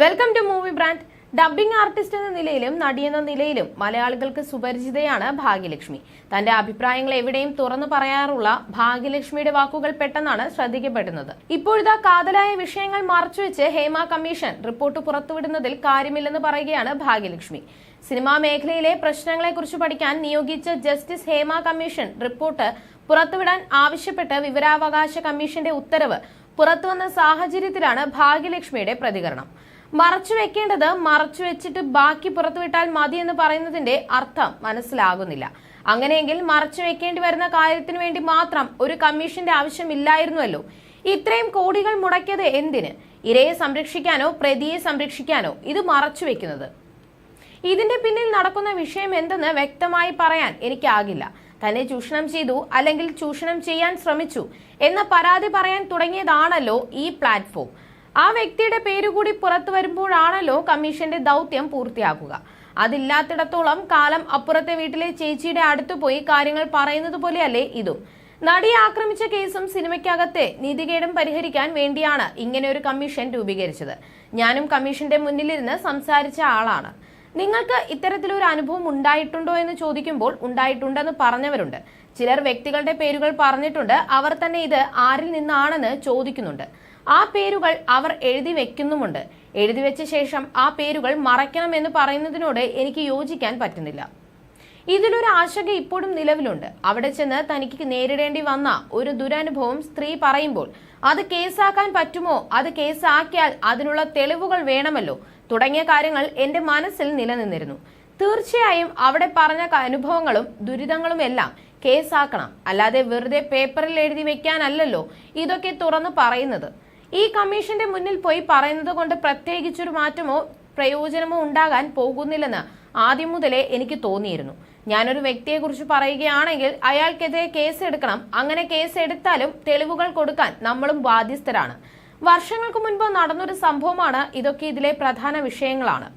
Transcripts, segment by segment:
Welcome to movie brand dubbing artist എന്ന നിലയിലും നടിയെന്ന നിലയിലും മലയാളികൾക്ക് സുപരിചിതയാണ് ഭാഗ്യലക്ഷ്മി. തന്റെ അഭിപ്രായങ്ങൾ എവിടെയും തുറന്നു പറയാറുള്ള ഭാഗ്യലക്ഷ്മിയുടെ വാക്കുകൾ പെട്ടെന്നാണ് ശ്രദ്ധിക്കപ്പെടുന്നത്. ഇപ്പോഴത്തെ കാതലായ വിഷയങ്ങൾ മറച്ചുവെച്ച് ഹേമ കമ്മീഷൻ റിപ്പോർട്ട് പുറത്തുവിടുന്നതിൽ കാര്യമില്ലെന്ന് പറയുകയാണ് ഭാഗ്യലക്ഷ്മി. സിനിമാ മേഖലയിലെ പ്രശ്നങ്ങളെക്കുറിച്ച് പഠിക്കാൻ നിയോഗിച്ച ജസ്റ്റിസ് ഹേമ കമ്മീഷൻ റിപ്പോർട്ട് പുറത്തുവിടാൻ ആവശ്യപ്പെട്ട് വിവരാവകാശ കമ്മീഷന്റെ ഉത്തരവ് പുറത്തുവന്ന സാഹചര്യത്തിലാണ് ഭാഗ്യലക്ഷ്മിയുടെ പ്രതികരണം. മറച്ചു വെക്കേണ്ടത് മറച്ചു വെച്ചിട്ട് ബാക്കി പുറത്തുവിട്ടാൽ മതി എന്ന് പറയുന്നതിന്റെ അർത്ഥം മനസ്സിലാകുന്നില്ല. അങ്ങനെയെങ്കിൽ മറച്ചു വെക്കേണ്ടി വരുന്ന കാര്യത്തിന് വേണ്ടി മാത്രം ഒരു കമ്മീഷന്റെ ആവശ്യമില്ലായിരുന്നുവല്ലോ. ഇത്രയും കോടികൾ മുടക്കിയത് എന്തിന്? ഇരയെ സംരക്ഷിക്കാനോ പ്രതിയെ സംരക്ഷിക്കാനോ ഇത് മറച്ചു വെക്കുന്നത്? ഇതിന്റെ പിന്നിൽ നടക്കുന്ന വിഷയം എന്തെന്ന് വ്യക്തമായി പറയാൻ എനിക്കാകില്ല. തന്നെ ചൂഷണം ചെയ്തു അല്ലെങ്കിൽ ചൂഷണം ചെയ്യാൻ ശ്രമിച്ചു എന്ന പരാതി പറയാൻ തുടങ്ങിയതാണല്ലോ ഈ പ്ലാറ്റ്ഫോം. ആ വ്യക്തിയുടെ പേരുകൂടി പുറത്തു വരുമ്പോഴാണല്ലോ കമ്മീഷന്റെ ദൗത്യം പൂർത്തിയാക്കുക. അതില്ലാത്തിടത്തോളം കാലം അപ്പുറത്തെ വീട്ടിലെ ചേച്ചിയുടെ അടുത്തു പോയി കാര്യങ്ങൾ പറയുന്നത് പോലെയല്ലേ ഇതും. നടിയെ ആക്രമിച്ച കേസും സിനിമയ്ക്കകത്തെ നീതികേടും പരിഹരിക്കാൻ വേണ്ടിയാണ് ഇങ്ങനെ ഒരു കമ്മീഷൻ രൂപീകരിച്ചത്. ഞാനും കമ്മീഷന്റെ മുന്നിലിരുന്ന് സംസാരിച്ച ആളാണ്. നിങ്ങൾക്ക് ഇത്തരത്തിലൊരു അനുഭവം ഉണ്ടായിട്ടുണ്ടോ എന്ന് ചോദിക്കുമ്പോൾ ഉണ്ടായിട്ടുണ്ടെന്ന് പറഞ്ഞവരുണ്ട്. ചിലർ വ്യക്തികളുടെ പേരുകൾ പറഞ്ഞിട്ടുണ്ട്. അവർ തന്നെ ഇത് ആരിൽ നിന്നാണെന്ന് ചോദിക്കുന്നുണ്ട്. ആ പേരുകൾ അവർ എഴുതി വെക്കുന്നുമുണ്ട്. എഴുതി വെച്ച ശേഷം ആ പേരുകൾ മറയ്ക്കണമെന്ന് പറയുന്നതിനോട് എനിക്ക് യോജിക്കാൻ പറ്റുന്നില്ല. ഇതിലൊരു ആശങ്ക ഇപ്പോഴും നിലവിലുണ്ട്. അവിടെ ചെന്ന് തനിക്ക് നേരിടേണ്ടി വന്ന ഒരു ദുരനുഭവം സ്ത്രീ പറയുമ്പോൾ അത് കേസാക്കാൻ പറ്റുമോ? അത് കേസാക്കിയാൽ അതിനുള്ള തെളിവുകൾ വേണമല്ലോ? തുടങ്ങിയ കാര്യങ്ങൾ എന്റെ മനസ്സിൽ നിലനിന്നിരുന്നു. തീർച്ചയായും അവിടെ പറഞ്ഞ അനുഭവങ്ങളും ദുരിതങ്ങളും എല്ലാം കേസാക്കണം. അല്ലാതെ വെറുതെ പേപ്പറിൽ എഴുതി വെക്കാനല്ലല്ലോ ഇതൊക്കെ തുറന്നു പറയുന്നത്. ഈ കമ്മീഷന്റെ മുന്നിൽ പോയി പറയുന്നത് കൊണ്ട് പ്രത്യേകിച്ചൊരു മാറ്റമോ പ്രയോജനമോ ഉണ്ടാകാൻ പോകുന്നില്ലെന്ന് ആദ്യം മുതലേ എനിക്ക് തോന്നിയിരുന്നു. ഞാനൊരു വ്യക്തിയെക്കുറിച്ച് പറയുകയാണെങ്കിൽ അയാൾക്കെതിരെ കേസ് എടുക്കണം അങ്ങനെ കേസ് എടുത്താലും തെളിവുകൾ കൊടുക്കാൻ നമ്മളും ബാധ്യസ്ഥരാണ്. വർഷങ്ങൾക്ക് മുൻപ് നടന്നൊരു സംഭവമാണ് ഇതൊക്കെ ഇതിലെ പ്രധാന വിഷയങ്ങളാണ്.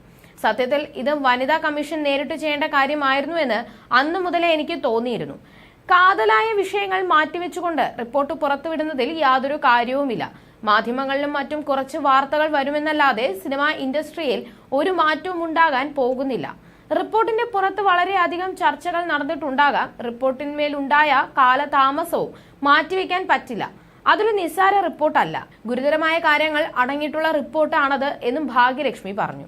സത്യത്തിൽ ഇത് വനിതാ കമ്മീഷൻ നേരിട്ട് ചെയ്യേണ്ട കാര്യമായിരുന്നു എന്ന് അന്നു മുതലേ എനിക്ക് തോന്നിയിരുന്നു. കാതലായ വിഷയങ്ങൾ മാറ്റിവെച്ചുകൊണ്ട് റിപ്പോർട്ട് പുറത്തുവിടുന്നതിൽ യാതൊരു കാര്യവുമില്ല. മാധ്യമങ്ങളിലും മറ്റും കുറച്ച് വാർത്തകൾ വരുമെന്നല്ലാതെ സിനിമാ ഇൻഡസ്ട്രിയിൽ ഒരു മാറ്റവും ഉണ്ടാകാൻ പോകുന്നില്ല. റിപ്പോർട്ടിന്റെ പുറത്ത് വളരെയധികം ചർച്ചകൾ നടന്നിട്ടുണ്ടാകാം. റിപ്പോർട്ടിന്മേലുണ്ടായ കാലതാമസവും മാറ്റിവെക്കാൻ പറ്റില്ല. അതൊരു നിസ്സാര റിപ്പോർട്ടല്ല. ഗുരുതരമായ കാര്യങ്ങൾ അടങ്ങിയിട്ടുള്ള റിപ്പോർട്ടാണത് എന്നും ഭാഗ്യലക്ഷ്മി പറഞ്ഞു.